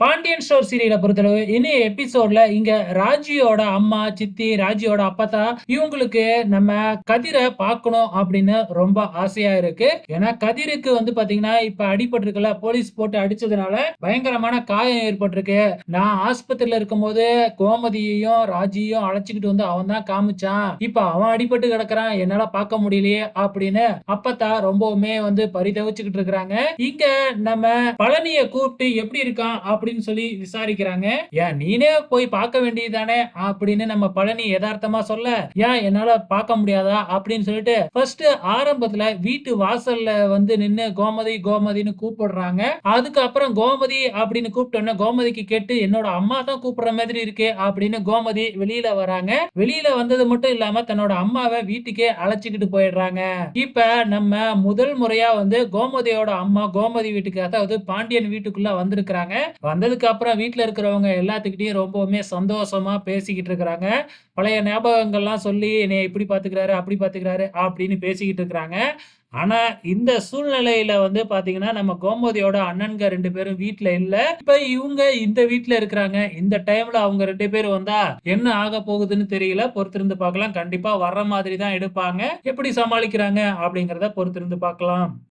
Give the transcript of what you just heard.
Pandian store சீரியலை பொறுத்தளவு இனி எபிசோட்ல இங்க ராஜியோட அம்மா சித்தி ராஜியோட அப்பத்தா இவங்களுக்கு நம்ம கதிரை பார்க்கணும் அப்படின்னு ரொம்ப ஆசையா இருக்கு. ஏன்னா கதிருக்கு வந்து பாத்தீங்கன்னா இப்ப அடிபட்டிருக்குல்ல போலீஸ் போட்டு அடிச்சதுனால பயங்கரமான காயம் ஏற்பட்டிருக்கு. நான் ஆஸ்பத்திரியில இருக்கும்போது கோமதியையும் ராஜியையும் அழைச்சிக்கிட்டு வந்து அவன் தான் காமிச்சான். இப்ப அவன் அடிபட்டு கிடக்குறான் என்னால பார்க்க முடியலையே அப்படின்னு அப்பத்தா ரொம்பவுமே வந்து பரிதவிச்சுக்கிட்டு இருக்கிறாங்க. இங்க நம்ம பழனிய கூப்பிட்டு எப்படி இருக்கான் அப்படி அப்படின்னு சொல்லி விசாரிக்கிறாங்க. ஏன் நீனே போய் பார்க்க வேண்டியதானே அப்படின்னு நம்ம பழனி யதார்த்தமா சொல்ல ஏன் என்னால பார்க்க முடியாதா? அப்படின்னு சொல்லிட்டு ஃபர்ஸ்ட் ஆரம்பத்துல வீட்டு வாசல்ல வந்து நின்னு கோமதி கோமதின்னு கூப்பிடுறாங்க. அதுக்கப்புறம் கோமதி அப்படின்னு கூப்பிட்டோன்னே கோமதிக்கு கேட்டு என்னோட அம்மா தான் கூப்பிடுற மாதிரி இருக்கு அப்படின்னு கோமதி வெளியில வராங்க. வெளியில வந்தது மட்டும் இல்லாம தன்னோட அம்மாவை வீட்டுக்கே அழைச்சிக்கிட்டு போயிடுறாங்க. இப்ப நம்ம முதல் முறையா வந்து கோமதியோட அம்மா கோமதி வீட்டுக்கு அதாவது பாண்டியன் வீட்டுக்குள்ள வந்திருக்கிறாங்க. வந்ததுக்கு அப்புறம் இருக்கிறவங்க எல்லாத்துக்கிட்டையும் ரொம்பவுமே சந்தோஷமா பேசிக்கிட்டு இருக்கிறாங்க. பழைய ஞாபகங்கள்லாம் சொல்லி என்னை இப்படி பார்த்துக்கிறாரு அப்படி பார்த்துக்கிறாரு அப்படின்னு பேசிக்கிட்டு இருக்கிறாங்க. ஆனால் இந்த சூழ்நிலையில் வந்து பார்த்தீங்கன்னா நம்ம கோமதியோட அண்ணன்க ரெண்டு பேரும் வீட்டில் இல்லை. இப்போ இவங்க இந்த வீட்டில் இருக்கிறாங்க. இந்த டைமில் அவங்க ரெண்டு பேரும் வந்தா என்ன ஆக போகுதுன்னு தெரியல. பொறுத்திருந்து பார்க்கலாம் கண்டிப்பாக வர்ற மாதிரி தான் எடுப்பாங்க. எப்படி சமாளிக்கிறாங்க அப்படிங்கிறத பொறுத்திருந்து பார்க்கலாம்